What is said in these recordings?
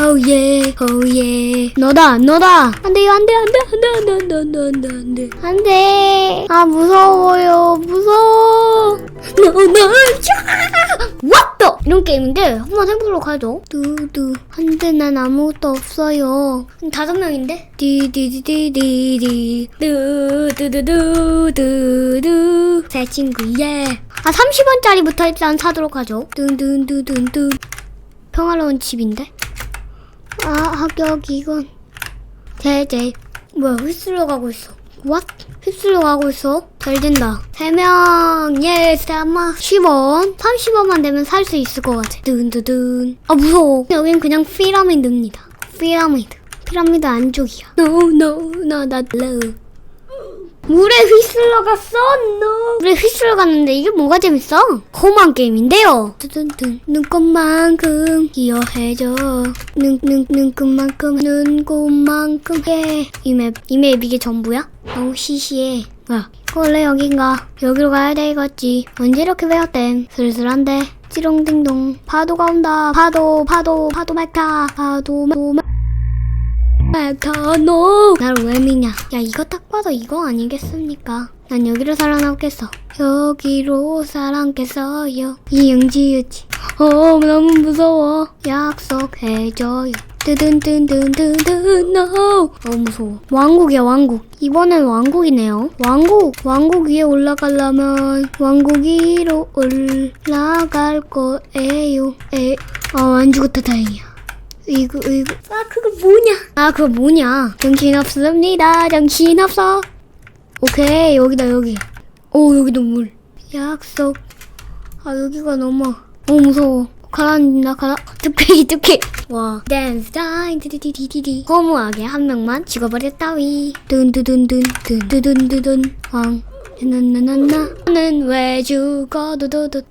오예 오예 너다 너다. 안돼요 안돼 안돼 안돼 안돼 안돼 안돼 안돼. 안돼. 아 무서워요 무서워. 너너 왓더 이런 게임인데 한번 해보도록 하죠. 두두. 한데 난 아무것도 없어요. 다섯 명인데? 디디디디디디. 두두두두두두. 새 친구 예아 30원짜리부터 일단 사도록 하죠. 둔둔두둔둔. 평화로운 집인데 아 합격 이건. 제제 뭐야 휩쓸려 가고 있어. What? 휩쓸려 가고 있어? 잘 된다. 3명 예스 아마 10원 30원만 되면 살 수 있을 것 같아. 든드든 아 무서워. 여긴 그냥 피라미드입니다. 피라미드. 피라미드 안쪽이야. No no no not love 물에 휘슬러 갔어? No. 물에 휘슬러 갔는데 이게 뭐가 재밌어? 험한 게임인데요. 뚜둔둔. 눈꽃만큼 기여해줘. 눈 눈 눈꽃만큼 눈꽃만큼 예이맵 이맵 이게 전부야? 너무 시시해. 뭐야 원래 여긴가? 여기로 가야 되겠지. 언제 이렇게 배웠댐? 슬슬한데. 찌롱딩동. 파도가 온다. 파도 파도 파도 말카 파도 말 메카노 나를 왜 미냐? 야 이거 딱 봐도 이거 아니겠습니까? 난 여기로 살아남겠어. 여기로 살아남겠어요. 이응지으지. 어 너무 무서워. 약속해줘요. 뜨든뜨든뜨든 no 어 무서워. 왕국이야 왕국. 이번엔 왕국이네요. 왕국 왕국 위에 올라가려면 왕국 위로 올라갈 거예요. 에아안 죽었다 다행이야 이거 이거. 아 그거 뭐냐? 아 그거 뭐냐? 정신 없습니다. 정신 없어. 오케이 여기다 여기. 오 여기도 물. 약속. 아 여기가 너무 어 무서워. 가라앉는다 가라. 뚝배기 뚝배기. 와 댄스 타임. 디디디디디 허무하게 한 명만 죽어버렸다위. 든드든든 든드든드든 왕. 나나나나 나는 왜 죽어도 도도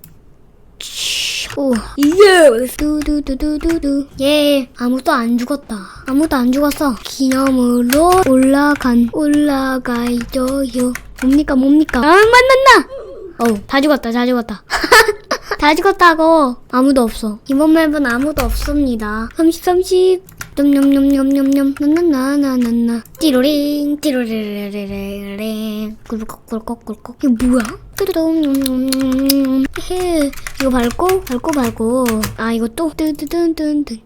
오, 예! 두두두두두두. 예, 아무도 안 죽었다. 아무도 안 죽었어. 기념으로 올라간, 올라가줘요. 뭡니까, 뭡니까? 아, 만났나! 어우, 다 죽었다, 다 죽었다. 다 죽었다고. 아무도 없어. 이번 맵은 아무도 없습니다. 30, 30. 냠냠냠냠냠냠 나나나나나나 띠로링 띠로리리리리링. 꿀꺽 꿀꺽 꿀꺽 이게 뭐야? 뚜두둥 헤 이거 밟고 밟고 밟고. 아 이거 또 뜨드든든든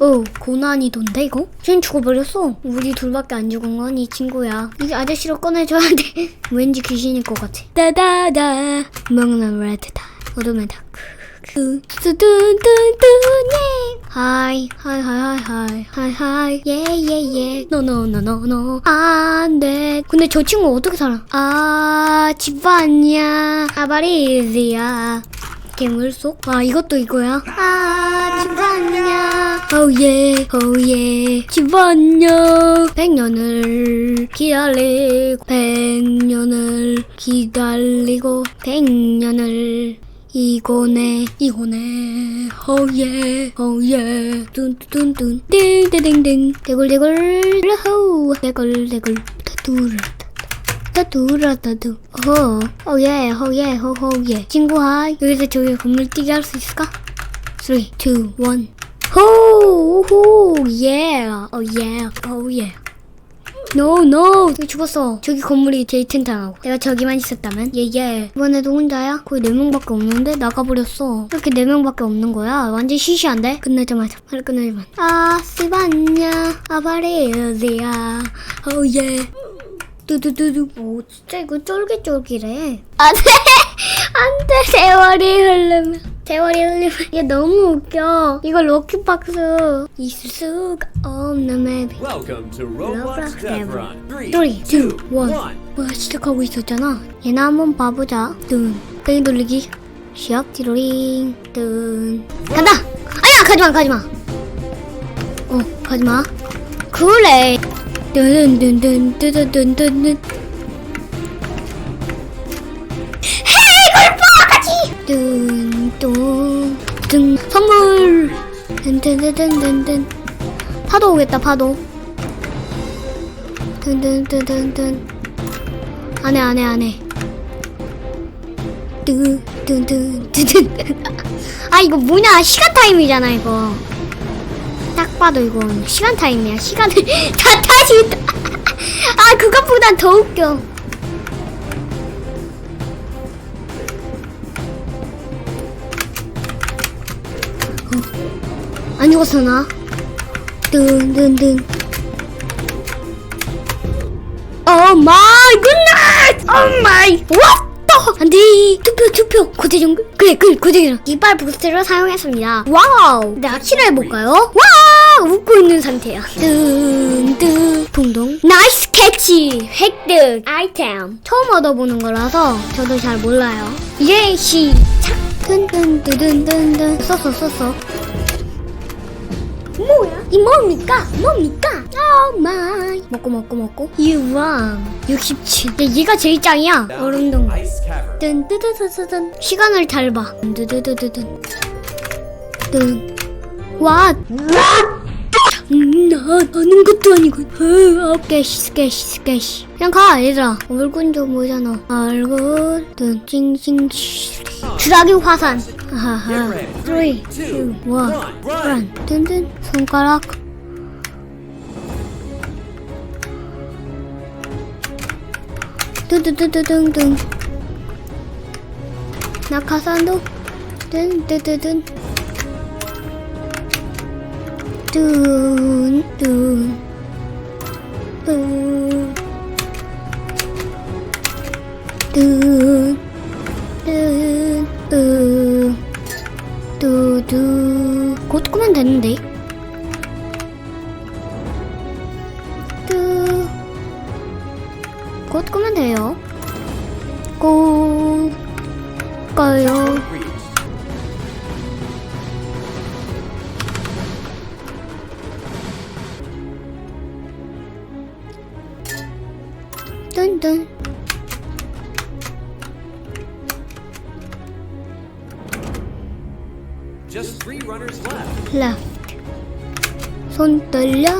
어 고난이도인데 이거? 쟤 죽어버렸어. 우리 둘밖에 안 죽은 건 이 친구야. 이제 아저씨로 꺼내줘야 돼. 왠지 귀신일 것 같아. 따다다. 먹는 레드다 어둠의 다크 뚜두두두두 예 하이 하이 하이 하이 하이 하이. 예예예. 노노노노노. 안돼. 근데 저 친구 어떻게 살아? 아 집안이야. 아바리즈야. 괴물 속? 아 이것도 이거야? 아 집안이야. 오예. 오예. 집안요 백년을 기다리고 백년을 기다리고 백년을 이거네 이거네. 오예 오예 뚠뚠뚠 띵띵띵띵 대굴대굴. 라호 대굴대굴. 다두라 다두라다두. 어 오예 오예 호호예 친구야 여기서 저기 건물 뛰게 할수 있을까? 3 2 1 호 호 예 오 예 오 예 노, 노! 저기 죽었어. 저기 건물이 제일 튼튼하고. 내가 저기만 있었다면? 예, 예. 이번에도 혼자야? 거의 4명밖에 없는데? 나가버렸어. 이렇게 4명밖에 없는 거야? 완전 시시한데? 끝나자마자. 빨리 끝나자마자. 아, 씨발냐. 아바레즈야. 오, 예. 두두두두. 오, 진짜 이거 쫄깃쫄깃해. 안 돼! 안 돼! 세월이 흐르면. 세월이 흘리면 얘 너무 웃겨. 이거 럭키박스 있을 수가 없는 맵이. Welcome to Roblox Death Run. 3, 3, 2, 1. 1. 뭐야 시작하고 있었잖아. 얘나 한번 봐보자. 뜬 뺑이 돌리기. 시합 티로링. 뜬 간다! 아야 가지마 가지마. 어 가지마. 그래. 뜬뜬뜬 뜨뜬뜬뜬뜬 뜬뜬뜬 선물. 뜬뜬뜬뜬뜬 파도 오겠다 파도. 든든든든든. 안해 안해 안해 뜨든든든든 아 이거 뭐냐? 시간 타임이잖아 이거. 딱 봐도 이건 시간 타임이야. 시간을 다 다시. 아 그것보단 더 웃겨. 안 죽었어 나. 든든든. 오 마이 굿나잇! 오 마이 왓더! 안돼 투표 투표 고대정글? 그래 그래 고대정 이빨 부스트를 사용했습니다. 와우! 네 확실히 해볼까요? 와 웃고 있는 상태야. 든든. 동동. 나이스 캐치! 획득! 아이템. 처음 얻어보는 거라서 저도 잘 몰라요. 이제 시작. 든든든든든. 썼어 썼어 뭐야? 이 뭡니까? 뭡니까? 오 마이 먹고 먹고 먹고. 유왕 67 야, 얘가 제일 짱이야. 얼음동 Ice Cavern. 뜬뜨드드드든. 시간을 잘 봐. 뜬뜨드드드든. 뜬와 나 아는 것도 아니고. 어, 깨시 스깨시 스깨시. 그냥 가 얘들아. 얼굴 좀 보잖아 얼굴 뜬 찡찡 주라기 화산. 하하. 3 2 1 run. 뜬뜬 손가락. 뜬뜬뜬뜬뜬 낙하산도. 뜬뜬뜬뜬 뜬뜬 뜬 뜬, 뜬, 뜬, 뚜두. 곧 끄면 되는데. 뚜. 곧 끄면 돼요. 꼭, 꺼요. 뚠뚠. Just three runners left. left. 손 떨려.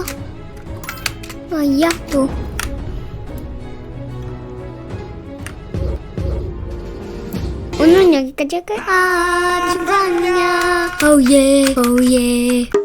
아야 또. 오늘은 여기까지 할까요? 아, 축하합니다. 오예, 오예.